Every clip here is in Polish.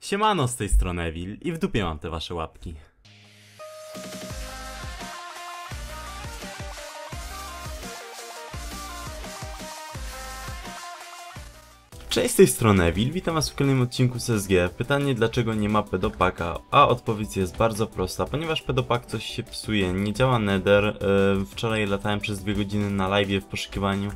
Siemano, z tej strony Evil i w dupie mam te wasze łapki. Cześć, z tej strony Evil, witam was w kolejnym odcinku CSG. Pytanie dlaczego nie ma pedopaka, a odpowiedź jest bardzo prosta, ponieważ pedopak coś się psuje, nie działa nether, e, wczoraj latałem przez dwie godziny na live w poszukiwaniu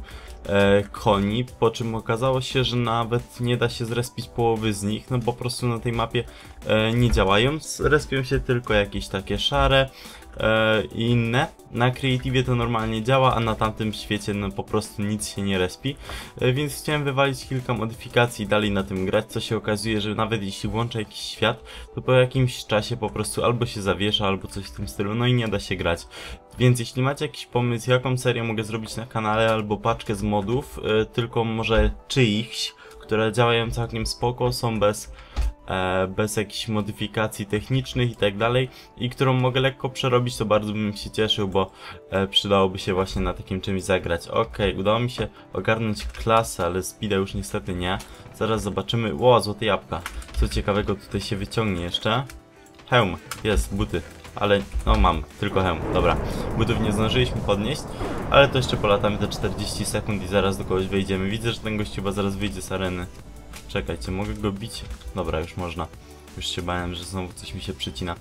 koni, po czym okazało się, że nawet nie da się zrespić połowy z nich, no po prostu na tej mapie e, nie działają, respią się tylko jakieś takie szare, e, i inne. Na Creative to normalnie działa, a na tamtym świecie no po prostu nic się nie respi. E, więc chciałem wywalić kilka modyfikacji i dalej na tym grać, co się okazuje, że nawet jeśli włączę jakiś świat, to po jakimś czasie po prostu albo się zawiesza, albo coś w tym stylu, no i nie da się grać. Więc jeśli macie jakiś pomysł, jaką serię mogę zrobić na kanale, albo paczkę z modów, e, tylko może czyichś, które działają całkiem spoko, są bez e, bez jakichś modyfikacji technicznych i tak dalej i którą mogę lekko przerobić, to bardzo bym się cieszył, bo e, przydałoby się właśnie na takim czymś zagrać. Okej, udało mi się ogarnąć klasę, ale speeda już niestety nie. Zaraz zobaczymy. Ło, złote jabłka. Co ciekawego tutaj się wyciągnie jeszcze? Hełm, jest, buty. Ale, no mam, tylko hełm, dobra. Butów nie zdążyliśmy podnieść, ale to jeszcze polatamy te 40 sekund i zaraz do kogoś wejdziemy. Widzę, że ten gościu chyba zaraz wyjdzie z areny. Czekajcie, mogę go bić? Dobra, już można. Już się bałem, że znowu coś mi się przycina.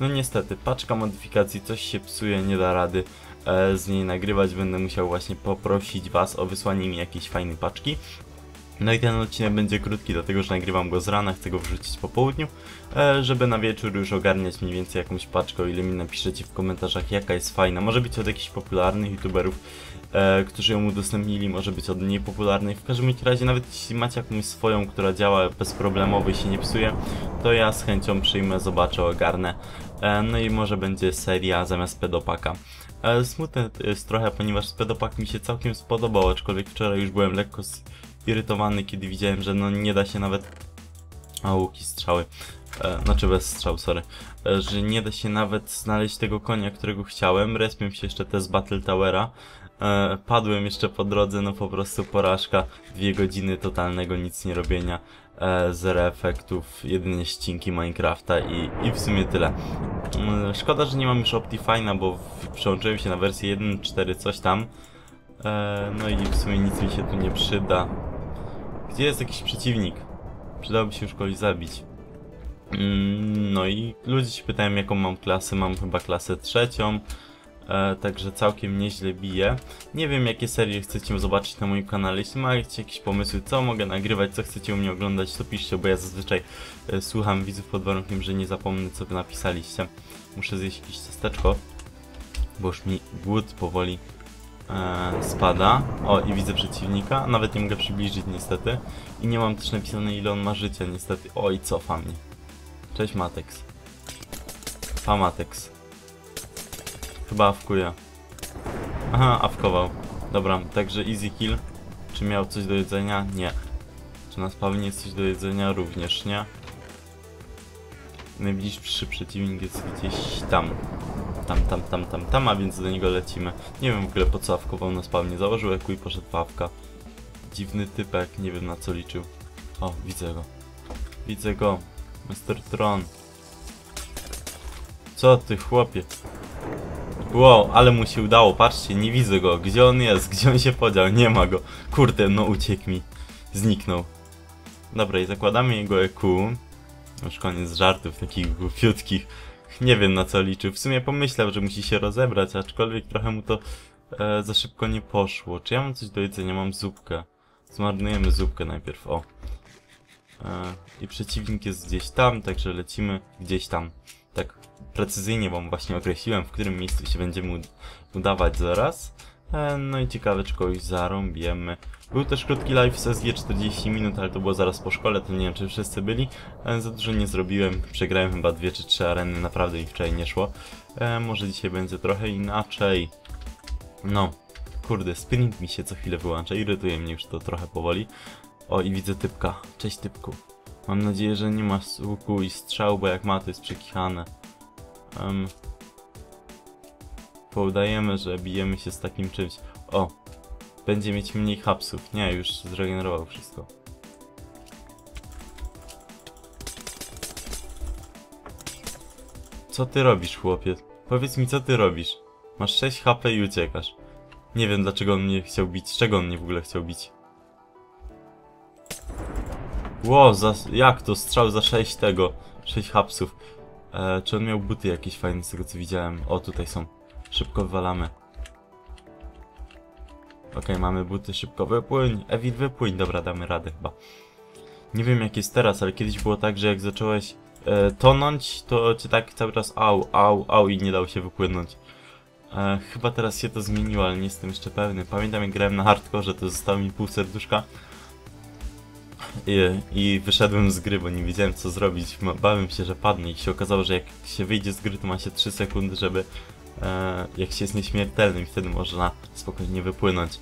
No niestety, paczka modyfikacji, coś się psuje, nie da rady e, z niej nagrywać. Będę musiał właśnie poprosić was o wysłanie mi jakiejś fajnej paczki. No i ten odcinek będzie krótki, dlatego że nagrywam go z rana, chcę go wrzucić po południu, e, żeby na wieczór już ogarniać mniej więcej jakąś paczkę, o ile mi napiszecie w komentarzach jaka jest fajna. Może być od jakichś popularnych youtuberów, e, którzy ją udostępnili, może być od niepopularnych. W każdym razie, nawet jeśli macie jakąś swoją, która działa bezproblemowo i się nie psuje, to ja z chęcią przyjmę, zobaczę, ogarnę. E, no i może będzie seria zamiast pedopaka. Smutne jest trochę, ponieważ pedopak mi się całkiem spodobał, aczkolwiek wczoraj już byłem lekko zirytowany, kiedy widziałem, że no nie da się nawet... A, łuki, strzały. E, znaczy bez strzał, sorry. E, że nie da się nawet znaleźć tego konia, którego chciałem. Respią się jeszcze te z Battle Towera. E, padłem jeszcze po drodze, no po prostu porażka. Dwie godziny totalnego nic nie robienia. E, zero efektów, jedynie ścinki Minecrafta i, i w sumie tyle. Mm, Szkoda, że nie mam już Optifine'a, bo w- przełączyłem się na wersję 1.4 coś tam. E, no i w sumie nic mi się tu nie przyda. Gdzie jest jakiś przeciwnik? Przydałoby się już kogoś zabić. Mm, No i ludzie się pytają jaką mam klasę, mam chyba klasę trzecią. E, także całkiem nieźle bije. Nie wiem jakie serie chcecie zobaczyć na moim kanale. Jeśli macie jakieś pomysły, co mogę nagrywać, co chcecie u mnie oglądać, to piszcie, bo ja zazwyczaj e, słucham widzów pod warunkiem, że nie zapomnę co wy napisaliście. Muszę zjeść jakieś ciasteczko, bo już mi głód powoli spada. O, i widzę przeciwnika. Nawet nie mogę przybliżyć niestety. I nie mam też napisane ile on ma życia niestety. Oj, cofa mnie. Cześć Matex. Pa Matex. Chyba awkuje. Aha, awkował. Dobra, także easy kill. Czy miał coś do jedzenia? Nie. Czy na spawnie jest coś do jedzenia? Również nie. Najbliższy przeciwnik jest gdzieś tam. Tam, tam, tam, tam, tam, a więc do niego lecimy. Nie wiem w ogóle po co awkował na spawnie. Założył eku i poszedł w awka. Dziwny typek, nie wiem na co liczył. O, widzę go. Widzę go. Mr. Tron. Co ty, chłopie? Wow, ale mu się udało, patrzcie, nie widzę go. Gdzie on jest? Gdzie on się podział? Nie ma go. Kurde, no uciekł mi. Zniknął. Dobra, i zakładamy jego EQ. Już koniec żartów takich głupiutkich. Nie wiem na co liczył. W sumie pomyślał, że musi się rozebrać, aczkolwiek trochę mu to e, za szybko nie poszło. Czy ja mam coś do jedzenia? Mam zupkę. Zmarnujemy zupkę najpierw, o. E, I przeciwnik jest gdzieś tam, także lecimy gdzieś tam. Tak precyzyjnie wam właśnie określiłem, w którym miejscu się będziemy ud- udawać zaraz. E, no i ciekawe, czy kogoś zarąbiemy. Był też krótki live z SG 40 minut, ale to było zaraz po szkole, to nie wiem, czy wszyscy byli. E, za dużo nie zrobiłem, przegrałem chyba dwie czy trzy areny, naprawdę mi wczoraj nie szło. E, może dzisiaj będzie trochę inaczej. No, kurde, spinning mi się co chwilę wyłącza, irytuje mnie już to trochę powoli. O, i widzę typka. Cześć typku. Mam nadzieję, że nie masz łuku i strzał, bo jak ma, to jest przekichane. Um, poudajemy, że bijemy się z takim czymś. O, będzie mieć mniej hapsów. Nie, już zregenerował wszystko. Co ty robisz, chłopie? Powiedz mi, co ty robisz? Masz 6 HP i uciekasz. Nie wiem, dlaczego on mnie chciał bić. Z czego on mnie w ogóle chciał bić? Ło, za, jak to? Strzał za 6 tego. 6 hapsów. E, czy on miał buty jakieś fajne z tego co widziałem? O, tutaj są. Szybko wywalamy. Okej, mamy buty, szybko wypłyń. Evil, wypłyń. Dobra, damy radę chyba. Nie wiem jak jest teraz, ale kiedyś było tak, że jak zacząłeś e, tonąć, to cię tak cały czas au, au, au i nie dało się wypłynąć. E, chyba teraz się to zmieniło, ale nie jestem jeszcze pewny. Pamiętam jak grałem na hardcore, to zostało mi pół serduszka. I, I wyszedłem z gry, bo nie wiedziałem co zrobić. Bałem się, że padnie i się okazało, że jak się wyjdzie z gry, to ma się 3 sekundy, żeby jak się jest nieśmiertelnym wtedy można spokojnie wypłynąć.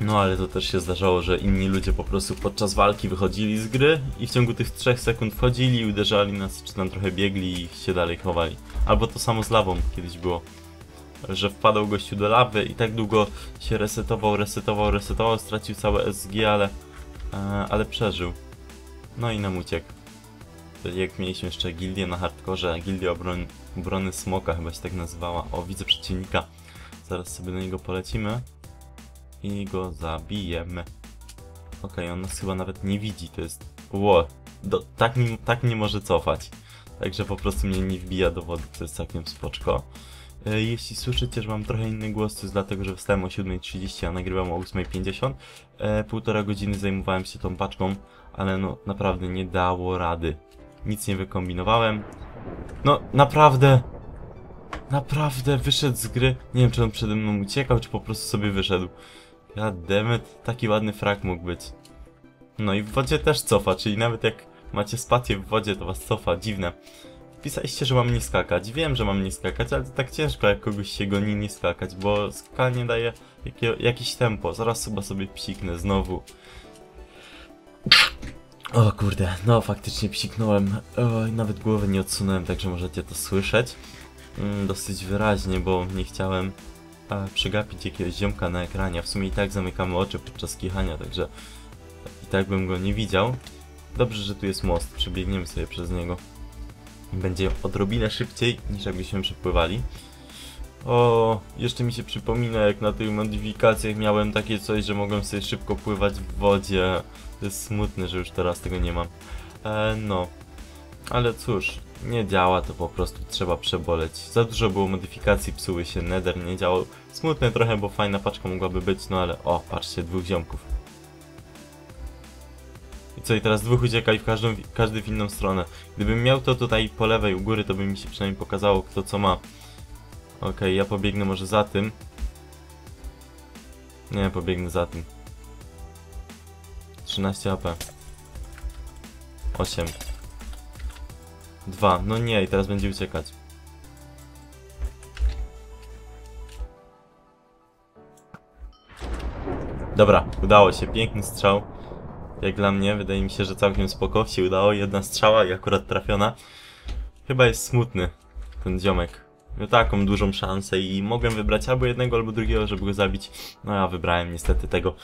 No ale to też się zdarzało, że inni ludzie po prostu podczas walki wychodzili z gry i w ciągu tych 3 sekund wchodzili uderzali nas, czy tam trochę biegli i się dalej chowali. Albo to samo z lawą kiedyś było. Że wpadał gościu do lawy i tak długo się resetował, resetował, resetował, stracił całe SG, ale, e, ale przeżył. No i nam uciekł. Jak mieliśmy jeszcze gildię na hardkorze, gildię obrony, obrony smoka chyba się tak nazywała. O, widzę przeciwnika. Zaraz sobie do niego polecimy i go zabijemy. Okej, on nas chyba nawet nie widzi, to jest... Ło, tak, tak nie może cofać. Także po prostu mnie nie wbija do wody, to jest całkiem spoczko. E, Jeśli słyszycie, że mam trochę inny głos, to jest dlatego, że wstałem o 7.30, a nagrywam o 8.50. E, półtora godziny zajmowałem się tą paczką, ale no naprawdę nie dało rady. Nic nie wykombinowałem. No naprawdę, naprawdę wyszedł z gry. Nie wiem, czy on przede mną uciekał, czy po prostu sobie wyszedł. Goddammit, taki ładny frak mógł być. No i w wodzie też cofa, czyli nawet jak macie spację w wodzie, to was cofa, dziwne. Pisaliście, że mam nie skakać. Wiem, że mam nie skakać, ale to tak ciężko jak kogoś się goni nie skakać, bo skakanie daje jakie, jakieś tempo. Zaraz chyba sobie psiknę znowu. O kurde, no faktycznie psiknąłem. Oj, nawet głowy nie odsunąłem, także możecie to słyszeć. Mm, dosyć wyraźnie, bo nie chciałem e, przegapić jakiegoś ziomka na ekranie. W sumie i tak zamykamy oczy podczas kichania, także i tak bym go nie widział. Dobrze, że tu jest most, przebiegniemy sobie przez niego. Będzie odrobinę szybciej niż jakbyśmy przepływali. O, jeszcze mi się przypomina, jak na tych modyfikacjach miałem takie coś, że mogłem sobie szybko pływać w wodzie. To jest smutne, że już teraz tego nie mam. E, no, ale cóż, nie działa to po prostu, trzeba przeboleć. Za dużo było modyfikacji, psuły się, nether nie działał. Smutne trochę, bo fajna paczka mogłaby być, no ale o, patrzcie, dwóch ziomków. I co, i teraz dwóch ucieka i w każdą, każdy w inną stronę. Gdybym miał to tutaj po lewej u góry, to by mi się przynajmniej pokazało, kto co ma. Okej, ja pobiegnę może za tym. Nie, pobiegnę za tym. 13 AP. 8. 2. No nie, i teraz będzie uciekać. Dobra, udało się. Piękny strzał. Jak dla mnie, wydaje mi się, że całkiem spoko się udało. Jedna strzała i akurat trafiona. Chyba jest smutny ten ziomek. Miał taką dużą szansę i mogłem wybrać albo jednego, albo drugiego, żeby go zabić. No ja wybrałem niestety tego.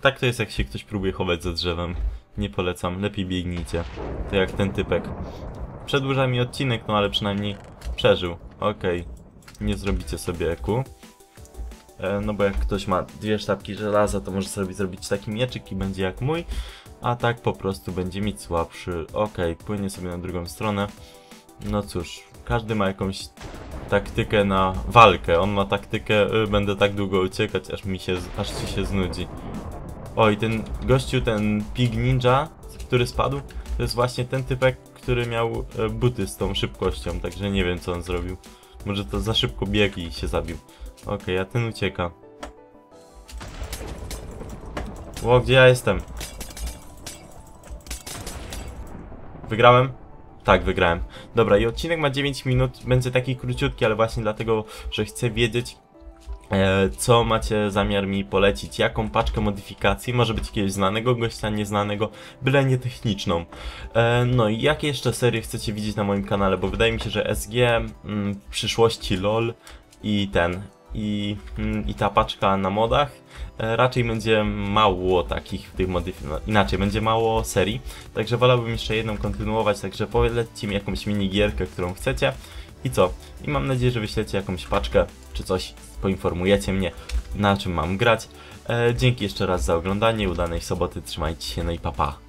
Tak to jest, jak się ktoś próbuje chować za drzewem. Nie polecam, lepiej biegnijcie. To jak ten typek. Przedłuża mi odcinek, no ale przynajmniej przeżył. Okej, nie zrobicie sobie eku. E, no bo jak ktoś ma dwie sztabki żelaza, to może sobie zrobić taki mieczyk i będzie jak mój. A tak po prostu będzie mieć słabszy. Okej, płynie sobie na drugą stronę. No cóż, każdy ma jakąś taktykę na walkę. On ma taktykę, y, będę tak długo uciekać, aż mi się, aż ci się znudzi. Oj, ten gościu, ten Pig Ninja, który spadł, to jest właśnie ten typek, który miał e, buty z tą szybkością, także nie wiem co on zrobił. Może to za szybko biegł i się zabił. Okej, a ten ucieka. Ło, gdzie ja jestem? Wygrałem? Tak, wygrałem. Dobra, i odcinek ma 9 minut, będzie taki króciutki, ale właśnie dlatego, że chcę wiedzieć, co macie zamiar mi polecić, jaką paczkę modyfikacji, może być jakiegoś znanego gościa, nieznanego, byle nie techniczną. E, no i jakie jeszcze serie chcecie widzieć na moim kanale, bo wydaje mi się, że SG, mm, w przyszłości LOL i ten, i, mm, i ta paczka na modach. E, raczej będzie mało takich tych modyfikacji, no, inaczej, będzie mało serii, także wolałbym jeszcze jedną kontynuować, także polećcie mi jakąś minigierkę, którą chcecie i co? I mam nadzieję, że wyślecie jakąś paczkę czy coś, poinformujecie mnie na czym mam grać. E, dzięki jeszcze raz za oglądanie, udanej soboty, trzymajcie się, no i papa. Pa.